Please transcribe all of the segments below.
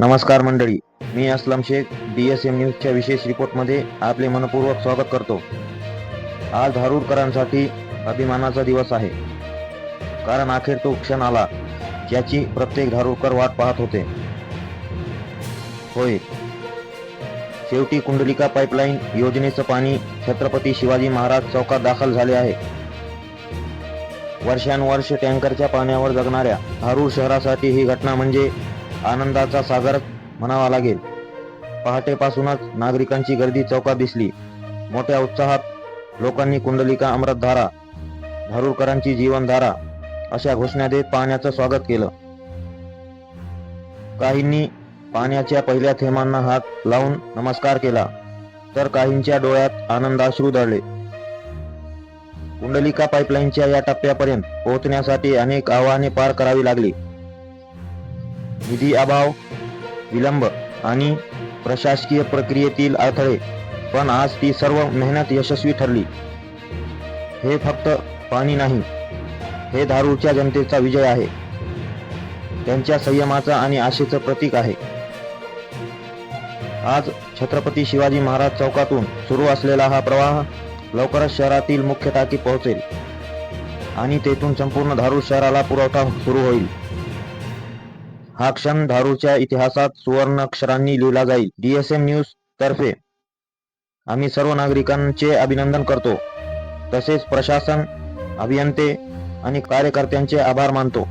नमस्कार मंडळी मी Aslam Shaikh D S M न्यूजच्या विशेष रिपोर्टमध्ये आपले मनपूर्वक स्वागत करतो. आज धारूरकरांसाठी अभिमानाचा दिवस आहे. कारण अखेर तो क्षण आला ज्याची प्रत्येक धारूरकर वाट पाहत होते. होय. शेवटी कुंडलिका पाईपलाईन योजनेचं पाणी छत्रपती शिवाजी महाराज चौकात दाखल झाले आहे. वर्षानुवर्ष टँकरच्या पाण्यावर जगणाऱ्या धारूर शहरासाठी ही घटना म्हणजे आनंदाचा सागर म्हणावा लागेल. पहाटेपासूनच नागरिकांची गर्दी चौकात दिसली. मोठ्या उत्साहात लोकांनी कुंडलिका अमृतधारा धारूरकरांची जीवनधारा अशा घोषणा देत पाण्याचं स्वागत केलं. काहींनी पाण्याच्या पहिल्या थेंबांना हात लावून नमस्कार केला तर काहींच्या डोळ्यात आनंदाश्रू दळले कुंडलिका पाईपलाईनच्या या टप्प्यापर्यंत पोहोचण्यासाठी अनेक आव्हाने पार करावी लागली. निधी अभाव विलंब आणि प्रशासकीय प्रक्रियेतील अडथळे. पण आज ती सर्व मेहनत यशस्वी ठरली. हे फक्त पाणी नाही हे दारूच्या जनतेचा विजय आहे. त्यांच्या संयमाचा आणि आशेचं प्रतीक आहे. आज छत्रपती शिवाजी महाराज चौकातून सुरू असलेला हा प्रवाह लवकरच शहरातील मुख्य टाकी पोहोचेल आणि तेथून संपूर्ण धारूर शहराला पुरवठा सुरू होईल. हा क्षण धारूच्या इतिहासात सुवर्ण अक्षरांनी लिहिला जाईल. डीएसएम न्यूज तर्फे. आम्ही सर्व नागरिकांचे अभिनंदन करतो. तसेच प्रशासन अभियंते आणि कार्यकर्त्यांचे आभार मानतो.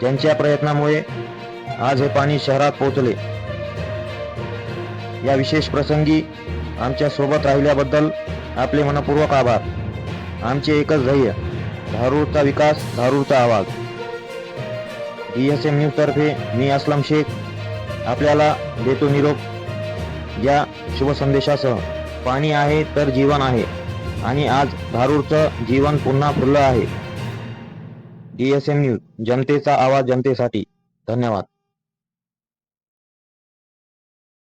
ज्यांच्या प्रयत्नामुळे आज हे पाणी शहरात पोहोचले. या विशेष प्रसंगी आमच्यासोबत राहिल्याबद्दल आपले मनपूर्वक आभार. आमचे एकच ध्येय धारूरचा विकास धारूरचा आवाज. डी एस एम न्यूजतर्फे मी असलम शेख. आपल्याला देतो निरोप. या शुभसंदेशासह. पाणी आहे तर जीवन आहे. आणि आज धारूरचं जीवन पुन्हा फुललं आहे. डी एस एम न्यूज जनतेचा आवाज जनतेसाठी. धन्यवाद.